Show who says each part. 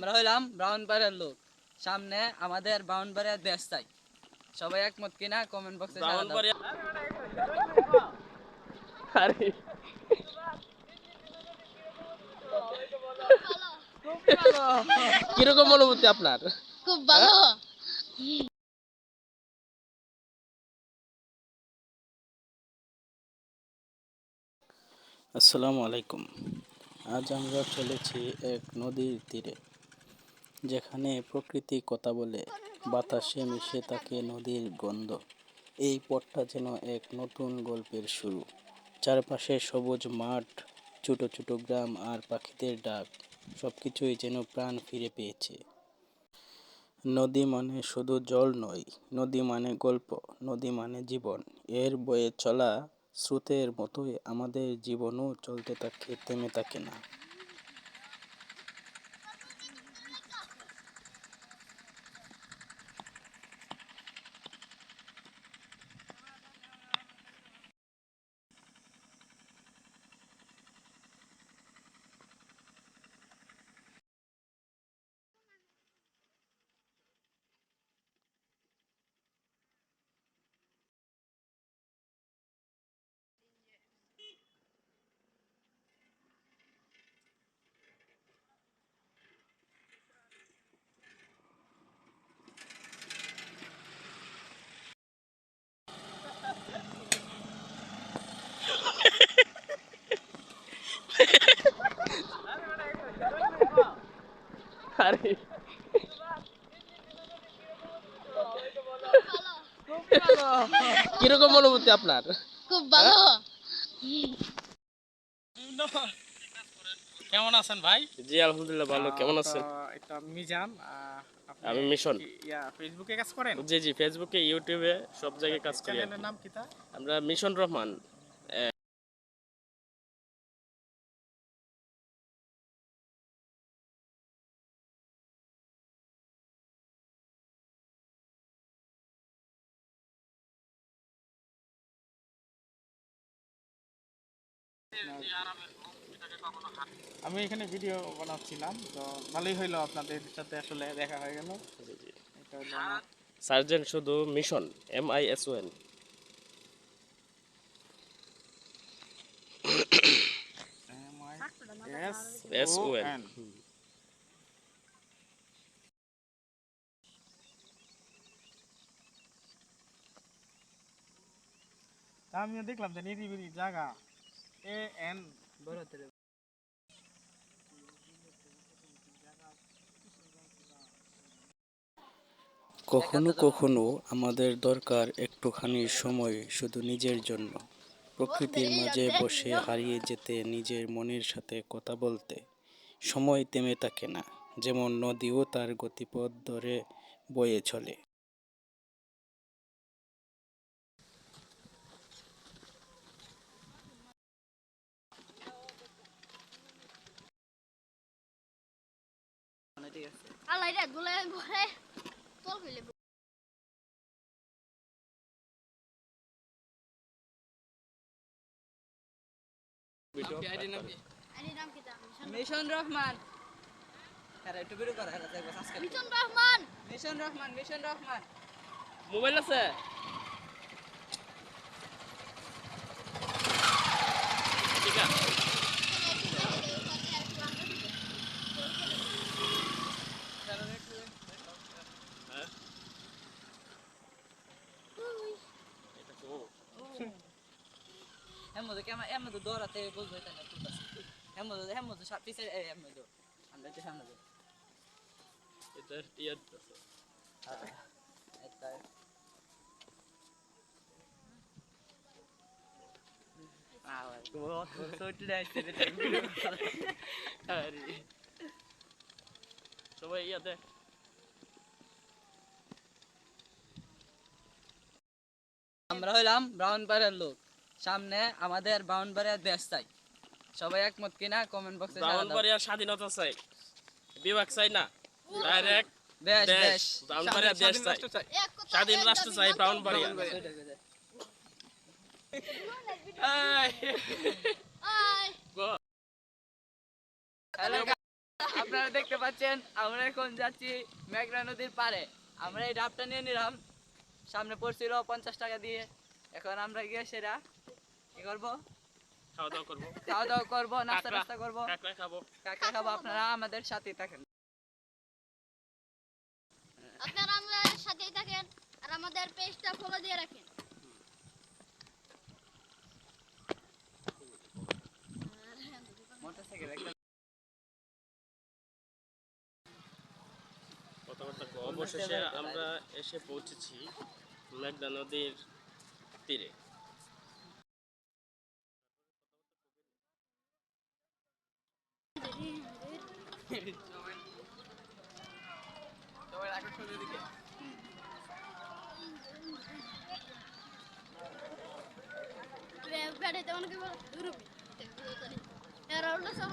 Speaker 1: আমরা হইলাম ব্রাউনবাড়িয়ার লোক। সামনে আমাদের ব্রাউনবাড়িয়ার দেশ চাই। সবাই একমত কিনা কমেন্ট বক্সে
Speaker 2: আরে। কীরকম অনুভূতি আপনার?
Speaker 3: খুব ভালো।
Speaker 4: আসসালামু আলাইকুম। আজ আমরা চলেছি এক নদীর তীরে। যেখানে প্রকৃতি কথা বলে, বাতাসে মিশে থাকে নদীর গন্ধ। এই পথটা যেন এক নতুন গল্পের শুরু। চারপাশে সবুজ মাঠ, ছোট ছোট গ্রাম আর পাখিদের ডাক সব কিছুই যেন প্রাণ ফিরে পেয়েছে। নদী মানে শুধু জল নয়, নদী মানে গল্প, নদী মানে জীবন। এর বয়ে চলা স্রোতের মতোই আমাদের জীবনও চলতে থাকে, থেমে থাকে না।
Speaker 2: আরে কীরকম অনুভূতি আপনার?
Speaker 3: খুব ভালো।
Speaker 5: কেমন আছেন ভাই?
Speaker 2: জি আলহামদুলিল্লাহ ভালো। কেমন আছেন?
Speaker 5: এটা মিজান আহ,
Speaker 2: আমি মিশন।
Speaker 5: ইয়া ফেসবুকে কাজ করেন?
Speaker 2: জি জি ফেসবুকে ইউটিউবে সব জায়গায় কাজ করি
Speaker 5: চ্যানেলের নাম কি তা
Speaker 2: আমরা মিশন রহমান।
Speaker 5: আমি এখানে ভিডিও বানাচ্ছিলাম তো ভালোই হইল আপনাদের সাথে আসলে দেখা হয়ে গেল।
Speaker 2: সার্জেন্ট শুধু mission M I S O N S O
Speaker 5: তা আমিও দেখলাম যে নিরিবিলি জায়গা। এ এন
Speaker 4: কখনো কখনো আমাদের দরকার একটুখানি সময় শুধু নিজের জন্য প্রকৃতির মাঝে বসে হারিয়ে যেতে নিজের মনের সাথে কথা বলতে। সময় থেমে থাকে না যেমন নদীও তার গতিপথ ধরে বয়ে চলে।
Speaker 1: ঠিক আছে
Speaker 3: আল্লাহ রে গুলে গুলে তোল কইলে আরে নাম কি তা
Speaker 1: মিশন রহমান। আরে একটু ভিডিও করা হলো দেখব সাবস্ক্রাইব
Speaker 3: মিটন Rahman.
Speaker 1: Mission Rahman mission Rahman.
Speaker 2: Mobile আছে ঠিক আছে এটা তো
Speaker 1: এর মধ্যে কেমন এর মধ্যে দৌড়াতে বলব এটা না তুলতে এর মধ্যে এর মধ্যে সব পিছে এই এর মধ্যে আমরা একটু সামনে যাই
Speaker 2: এটা ইয়ার আছে
Speaker 1: এটা আওয়াজ বহুত ছোট ডাইছে এটা ভিডিও
Speaker 2: আরে সবাই ইয়াতে
Speaker 1: আমরা হইলাম ব্রাউনবাড়িয়ার লোক সামনে আমাদের ব্রাউনবাড়িয়ার দেশ চাই। সবাই একমত কিনা কমেন্ট বক্সে
Speaker 2: স্বাধীনতা চাই। বিভাগ চাই না। ডাইরেক্ট
Speaker 1: দেশ
Speaker 2: দেশ।
Speaker 1: দেশ।
Speaker 2: দেশ চাই। স্বাধীন রাষ্ট্র চাই
Speaker 1: আপনারা দেখতে পাচ্ছেন আমরা এখন যাচ্ছি মেঘনা নদীর পাড়ে। আমরা এই ডাবটা নিয়ে নিলাম। সামনে পড়ছিল পঞ্চাশ টাকা দিয়ে। এখন আমরা গিয়ে সেটা কি করব?
Speaker 2: খাওয়া দাওয়া করব।
Speaker 1: খাওয়া দাওয়া করব নাস্তা
Speaker 2: কাঁকড়া-
Speaker 1: টাস্তা করব।
Speaker 2: কাঁকড়া খাব।
Speaker 1: কাকা খাব আপনারা আমাদের সাথে থাকেন।
Speaker 3: আপনারা আমাদের সাথেই থাকেন আর আমাদের পেজটা ফলো দিয়ে রাখেন।
Speaker 1: মোটরসাইকেল একটা
Speaker 2: কথাবার্তা অবশেষে আমরা এসে পৌঁছেছি মেঘনা নদীর তীরে
Speaker 3: বেড়াইতে অনেকে বলে রুবি। এরা উল্টো সব